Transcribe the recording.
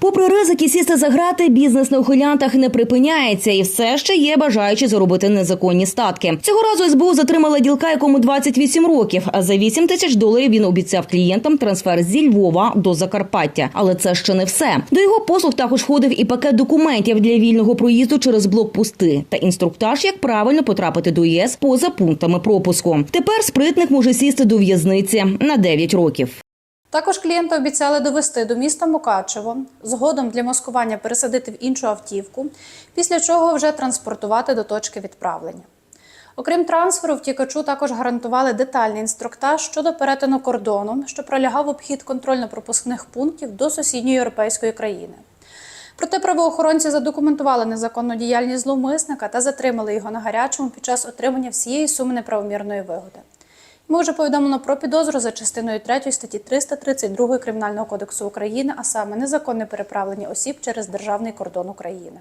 Попри ризики сісти за грати, бізнес на ухилянтах не припиняється і все ще є бажаючі заробити незаконні статки. Цього разу СБУ затримала ділка, якому 28 років. За 8 тисяч доларів він обіцяв клієнтам трансфер зі Львова до Закарпаття. Але це ще не все. До його послуг також входив і пакет документів для вільного проїзду через блокпости та інструктаж, як правильно потрапити до ЄС поза пунктами пропуску. Тепер спритник може сісти до в'язниці на 9 років. Також клієнта обіцяли довести до міста Мукачево, згодом для маскування пересадити в іншу автівку, після чого вже транспортувати до точки відправлення. Окрім трансферу, втікачу також гарантували детальний інструктаж щодо перетину кордону, що пролягав обхід контрольно-пропускних пунктів до сусідньої європейської країни. Проте правоохоронці задокументували незаконну діяльність зловмисника та затримали його на гарячому під час отримання всієї суми неправомірної вигоди. Йому вже повідомлено про підозру за частиною 3 статті 332 Кримінального кодексу України, а саме незаконне переправлення осіб через державний кордон України.